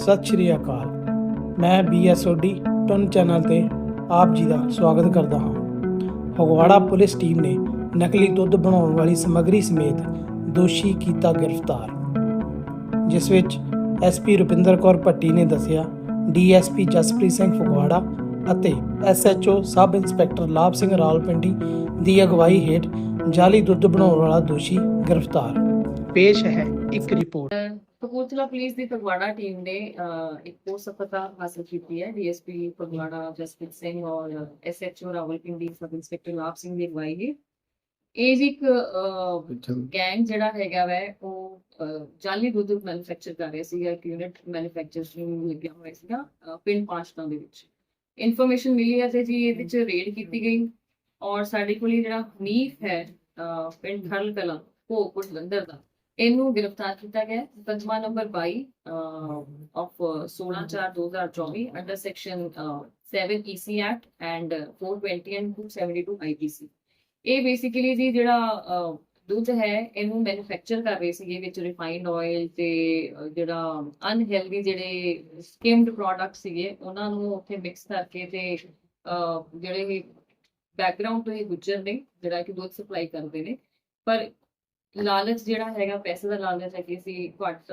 ਸਤਿ ਸ਼੍ਰੀ ਅਕਾਲ। ਮੈਂ ਬੀਐਸਓਡੀ ton channel ਤੇ ਆਪ ਜੀ ਦਾ ਸਵਾਗਤ ਕਰਦਾ ਹਾਂ। ਫਗਵਾੜਾ ਪੁਲਿਸ ਟੀਮ ਨੇ ਨਕਲੀ ਦੁੱਧ ਬਣਾਉਣ ਵਾਲੀ ਸਮੱਗਰੀ ਸਮੇਤ ਦੋਸ਼ੀ ਕੀਤਾ ਗ੍ਰਿਫਤਾਰ। ਜਿਸ ਵਿੱਚ ਐਸਪੀ ਰੁਪਿੰਦਰ ਕੌਰ ਭੱਟੀ ਨੇ ਦੱਸਿਆ ਡੀਐਸਪੀ ਜਸਪ੍ਰੀਤ ਸਿੰਘ ਫਗਵਾੜਾ ਅਤੇ ਐਸਐਚਓ ਸਬ ਇੰਸਪੈਕਟਰ ਲਾਭ ਸਿੰਘ ਰਾਵਲਪਿੰਡੀ ਦੀ ਅਗਵਾਈ ਹੇਠ ਜਾਲੀ ਦੁੱਧ ਬਣਾਉਣ ਵਾਲਾ ਦੋਸ਼ੀ ਗ੍ਰਿਫਤਾਰ। ਪੇਸ਼ ਹੈ ਇੱਕ ਰਿਪੋਰਟ। ਕਪੂਰਥਲਾ ਪੁਲਿਸ ਦੀ ਫਗਵਾੜਾ ਟੀਮ ਨੇ ਇੱਕ ਹੋਰ ਸਫਲਤਾ ਹਾਸਲ ਕੀਤੀ ਹੈ। ਡੀਐਸਪੀ ਫਗਵਾੜਾ ਜਸਪ੍ਰੀਤ ਸਿੰਘ ਔਰ ਐਸਐਚਓ ਰਾਵਲਪਿੰਡੀ ਸਬ ਇੰਸਪੈਕਟਰ ਲਾਭ ਸਿੰਘ ਦੀ ਅਗਵਾਈ ਹੇਠ ਇਹ ਜੀ ਇੱਕ ਗੈਂਗ ਜਿਹੜਾ ਹੈਗਾ ਵੈ ਉਹ ਜਾਲੀ ਦੁੱਧ ਮੈਨੂਫੈਕਚਰ ਕਰ ਰਿਹਾ ਸੀਗਾ ਇੱਕ ਯੂਨਿਟ ਮੈਨੂਫੈਕਚਰਿੰਗ ਲੱਗਿਆ ਹੋਇਆ ਸੀਗਾ ਪਿੰਡ ਪਾਸ਼ਟਾਂ ਦੇ ਵਿੱਚ। ਇਨਫੋਰਮੇਸ਼ਨ ਮਿਲੀ ਹੈ ਤੇ ਜੀ ਇਹਦੇ ਵਿੱਚ ਰੇਡ ਕੀਤੀ ਗਈ ਔਰ ਸਾਡੇ ਕੋਲ ਜਿਹੜਾ ਨੀਫ ਹੈ ਪਿੰਡ ਖਰਲ ਕਲਾਂ ਭੋਗਪੁਰ ਜਲੰਧਰ ਦਾ ਇਹਨੂੰ ਗ੍ਰਿਫਤਾਰ ਕੀਤਾ ਗਿਆ। ਮੁਕੱਦਮਾ number 22 of 16/4/2024 under section 7 EC act and 420 and 272 IPC ਇਹ ਬੇਸਿਕਲੀ ਜੀ ਜਿਹੜਾ ਅਹ, ਦੁੱਧ ਹੈ ਇਹਨੂੰ ਮੈਨੂਫੈਕਚਰ ਕਰ ਰਹੇ ਸੀਗੇ ਵਿੱਚ ਰਿਫਾਈਨਡ ਆਇਲ ਤੇ ਜਿਹੜਾ ਅਨਹੈਲਦੀ ਜਿਹੜੇ ਸਕਿਮਡ ਪ੍ਰੋਡਕਟ ਸੀਗੇ ਉਹਨਾਂ ਨੂੰ ਉੱਥੇ ਮਿਕਸ ਕਰਕੇ ਤੇ ਜਿਹੜੇ ਬੈਕਗ੍ਰਾਉਂਡ ਤੋਂ ਇਹ ਗੁੱਜਰ ਨੇ ਜਿਹੜਾ ਕਿ ਦੁੱਧ ਸਪਲਾਈ ਕਰਦੇ ਨੇ। ਪਰ ਲਾਲਚ ਜਿਹੜਾ ਹੈਗਾ, ਪੈਸੇ ਦਾ ਲਾਲਚ ਹੈ ਕਿ ਅਸੀਂ ਘੱਟ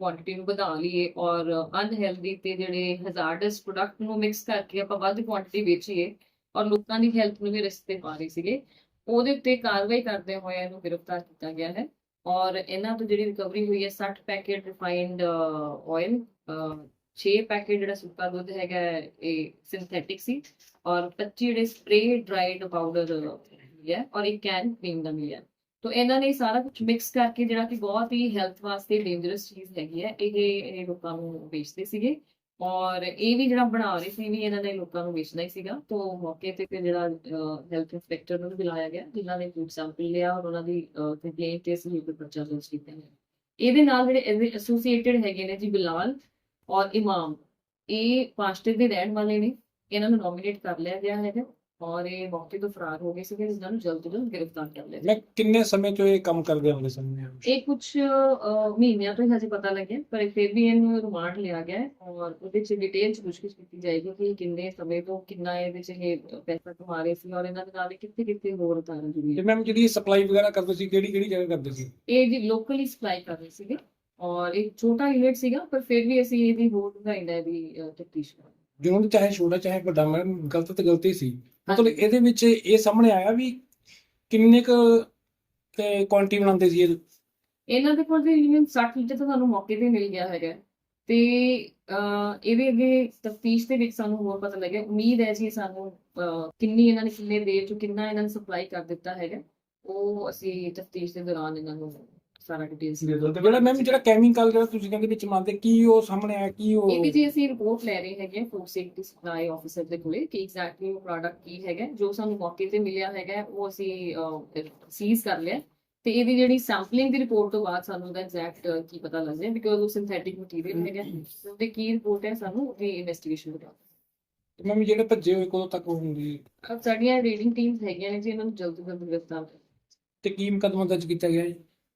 ਕੁਆਂਟੀਟੀ ਨੂੰ ਵਧਾ ਲਈਏ ਔਰ ਅਨਹੈਲਦੀ ਤੇ ਜਿਹੜੇ ਹਜ਼ਾਰਡਸ ਪ੍ਰੋਡਕਟ ਨੂੰ ਮਿਕਸ ਕਰਕੇ ਆਪਾਂ ਵੱਧ ਕੁਆਂਟੀਟੀ ਵੇਚੀਏ ਔਰ ਲੋਕਾਂ ਦੀ ਹੈਲਥ ਨੂੰ ਵੀ ਰਿਸਕ ਤੇ ਪਾ ਰਹੇ ਸੀਗੇ, ਉਹਦੇ ਉੱਤੇ ਕਾਰਵਾਈ ਕਰਦੇ ਹੋਏ ਇਹਨੂੰ ਗ੍ਰਿਫਤਾਰ ਕੀਤਾ ਗਿਆ ਹੈ ਔਰ ਇਹਨਾਂ ਤੋਂ ਜਿਹੜੀ ਰਿਕਵਰੀ ਹੋਈ ਹੈ 60 ਪੈਕੇਟ ਰਿਫਾਈਨਡ ਆਇਲ 6 ਪੈਕੇਟ ਜਿਹੜਾ ਸੁੱਕਾ ਦੁੱਧ ਹੈਗਾ ਇਹ ਸਿੰਥੈਟਿਕ ਸੀ ਔਰ 25 ਜਿਹੜੇ ਸਪਰੇ ਡਰਾਈਡ ਪਾਊਡਰ ਹੈ ਔਰ ਇੱਕ ਕੈਨ ਕਰੀਮ ਦਾ ਮਿਲਿਆ। ਤੋ ਇਹਨਾਂ ਨੇ ਸਾਰਾ ਕੁਝ ਮਿਕਸ ਕਰਕੇ ਜਿਹੜਾ ਕਿ ਬਹੁਤ ਹੀ ਹੈਲਥ ਵਾਸਤੇ ਡੇਂਜਰਸ ਚੀਜ਼ ਹੈਗੀ ਹੈ, ਇਹ ਇਹ ਲੋਕਾਂ ਨੂੰ ਵੇਚਦੇ ਸੀਗੇ ਔਰ ਇਹ ਵੀ ਜਿਹੜਾ ਬਣਾ ਰਹੇ ਸੀ ਵੀ ਇਹਨਾਂ ਨੇ ਲੋਕਾਂ ਨੂੰ ਵੇਚਣਾ ਹੀ ਸੀਗਾ। ਤੋ ਮੌਕੇ ਤੇ ਜਿਹੜਾ ਹੈਲਥ ਇੰਸਪੈਕਟਰ ਨੂੰ ਬੁਲਾਇਆ ਗਿਆ, ਜਿਨ੍ਹਾਂ ਨੇ ਫੂਡ ਸੈਂਪਲ ਲਿਆ ਔਰ ਉਹਨਾਂ ਦੀ ਕੰਪਲੇਂਟ ਤੇ ਸਹੀ ਤੇ ਪਰਚਾ ਦਰਜ ਕੀਤਾ ਹੈ। ਇਹਦੇ ਨਾਲ ਜਿਹੜੇ ਐਸੋਸੀਏਟਡ ਹੈਗੇ ਨੇ ਜੀ ਬਿਲਾਲ ਔਰ ਇਮਾਮ, ਇਹ ਪਾਸਟਰ ਦੇ ਰਹਿਣ ਵਾਲੇ ਨੇ। ਇਹਨਾਂ ਨੂੰ ਨੋਮੀਨੇਟ ਕਰ ਲਿਆ ਗਿਆ ਹੈਗਾ। ਔਰ ਇਹ ਮੌਕੇ ਤੋਂ ਫਰਾਰ ਹੋ ਗਏ ਸੀਗੇ ਜਿਨ੍ਹਾਂ ਨੂੰ ਜਲਦ ਤੋਂ ਜਲਦ ਗ੍ਰਿਫਤਾਰ ਕਰ ਲਿਆ ਮੈਂ ਕਿੰਨੇ ਸਮੇਂ ਤੋਂ ਇਹ ਕੰਮ ਕਰਦੇ ਹੁੰਦੇ ਸਨ ਇਹ ਕੁਝ ਮਹੀਨਿਆਂ ਤੋਂ ਹੀ ਹਜੇ ਪਤਾ ਲੱਗਿਆ ਪਰ ਫਿਰ ਵੀ ਇਹਨੂੰ ਰਿਮਾਂਡ ਲਿਆ ਗਿਆ ਔਰ ਉਹਦੇ ਚ ਡਿਟੇਲ ਚ ਪੁੱਛਗਿੱਛ ਕੀਤੀ ਜਾਏਗੀ ਕਿ ਇਹ ਕਿੰਨੇ ਸਮੇਂ ਤੋਂ ਕਿੰਨਾ ਇਹਦੇ ਚ ਇਹ ਪੈਸਾ ਕਮਾ ਰਹੇ ਸੀ ਔਰ ਇਹਨਾਂ ਦੇ ਨਾਲ ਕਿੱਥੇ ਕਿੱਥੇ ਹੋਰ ਉਤਾਰਨ ਜੁੜੀ ਤੇ ਮੈਮ ਜਿਹੜੀ ਸਪਲਾਈ ਵਗੈਰਾ ਕਰਦੇ ਸੀ ਕਿਹੜੀ ਕਿਹੜੀ ਜਗ੍ਹਾ ਕਰਦੇ ਸੀ? ਇਹ ਜੀ ਲੋਕਲੀ ਸਪਲਾਈ ਕਰ ਰਹੇ ਸੀਗੇ ਔਰ ਇੱਕ ਛੋਟਾ ਯੂਨਿਟ ਸੀਗਾ ਪਰ ਫਿਰ ਵੀ ਅਸੀਂ ਇਹਦੀ ਹੋਰ ਵਧਾਈਦਾ ਇਹਦੀ ਤਫਤੀਸ਼ ਕਰਾਂਗੇ। ਦੀ ਚਾਹੇ ਛੋਟਾ ਚਾਹੇ ਵੱਡਾ ਮੈਮ ਗਲਤ ਤੇ ਗਲਤੀ ਸੀ। ਮਤਲਬ ਇਹਦੇ ਵਿੱਚ ਇਹ ਸਾਹਮਣੇ ਆਇਆ ਵੀ ਕਿੰਨੇ ਕ ਤੇ ਕੁਆਂਟੀ ਬਣਾਉਂਦੇ ਸੀ ਇਹ ਇਹਨਾਂ ਦੇ ਕੋਲ ਤੇ ਯੂਨੀਅਨ 60 ਲੀਟਰ ਤਾਂ ਸਾਨੂੰ ਮੌਕੇ ਤੇ ਮਿਲ ਗਿਆ ਹੈਗਾ। ਤੇ ਇਹਦੇ ਅੱਗੇ ਤਫਤੀਸ਼ ਦੇ ਵਿੱਚ ਸਾਨੂੰ ਹੋਰ ਪਤਾ ਲੱਗਿਆ। ਉਮੀਦ ਹੈ ਜੀ ਸਾਨੂੰ ਕਿੰਨੀ ਇਹਨਾਂ ਨੇ ਕਿੰਨੇ ਦੇਰ ਚ ਕਿੰਨਾ ਇਹਨਾਂ ਨੇ ਸਪਲਾਈ ਕਰ ਦਿੱਤਾ ਹੈਗਾ। ਉਹ ਅਸੀਂ ਤਫਤੀਸ਼ ਦੇ ਦੌਰਾਨ ਇਹਨਾਂ ਨੂੰ ਸਾਰਾ ਡਿਟੇਲਸ ਤੇ ਜਿਹੜਾ ਮੈਮ ਜਿਹੜਾ ਕੈਮੀਕਲ ਜਿਹੜਾ ਤੁਸੀਂ ਕਹਿੰਦੇ ਵਿੱਚ ਮੰਨਦੇ ਕੀ ਉਹ ਸਾਹਮਣੇ ਆਇਆ ਕੀ ਉਹ? ਇਹਦੀ ਜੀ ਅਸੀਂ ਰਿਪੋਰਟ ਲੈ ਰਹੇ ਹੈਗੇ ਫੂਡ ਸੇਫਟੀ ਸਪਲਾਈ ਆਫੀਸਰ ਦੇ ਕੋਲੇ ਕਿ ਐਗਜ਼ੈਕਟਲੀ ਉਹ ਪ੍ਰੋਡਕਟ ਕੀ ਹੈਗਾ ਜੋ ਸਾਨੂੰ ਮੌਕੇ ਤੇ ਮਿਲਿਆ ਹੈਗਾ ਉਹ ਅਸੀਂ ਸੀਜ਼ ਕਰ ਲਿਆ। ਤੇ ਇਹਦੀ ਜਿਹੜੀ ਸੈਂਪਲਿੰਗ ਦੀ ਰਿਪੋਰਟ ਤੋਂ ਬਾਅਦ ਸਾਨੂੰ ਉਹਦਾ ਐਗਜ਼ੈਕਟ ਕੀ ਪਤਾ ਲੱਗ ਜਾਏ ਬਿਕੋਜ਼ ਉਹ ਸਿੰਥੈਟਿਕ ਮਟੀਰੀਅਲ ਹੈਗਾ। ਉਹਦੇ ਕੀ ਰਿਪੋਰਟ ਹੈ ਸਾਨੂੰ ਉਹਦੀ ਇਨਵੈਸਟੀਗੇਸ਼ਨ ਕਰਾਂਗੇ ਮੈਮ ਜਿਹੜੇ ਭੱਜੇ ਹੋਏ ਕਦੋਂ ਤੱਕ ਅਬ ਸਾਡੀਆਂ ਰੀਡਿੰਗ ਟੀਮਸ ਹੈਗੀਆਂ ਨੇ ਜੀ ਇਹਨਾਂ ਨੂੰ ਜਲਦ ਤੋਂ ਜਲਦ ਗ੍ਰਿਫਤਾਰ। ਤੇ ਕੀ ਮੁਕੱਦਮਾ ਦਰਜ ਕੀਤਾ ਗਿਆ ਹੈ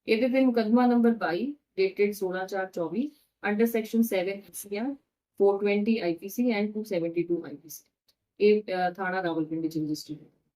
ਇਹਦੇ ਤੇ ਮੁਕੱਦਮਾ number 22 dated 16/4/24 under section 7 CR 420 IPC and 272 IPC ਇਹ ਥਾਣਾ ਰਾਵਲਪਿੰਡੀ ਚ ਰਜਿਸਟਰਡ ਹੈ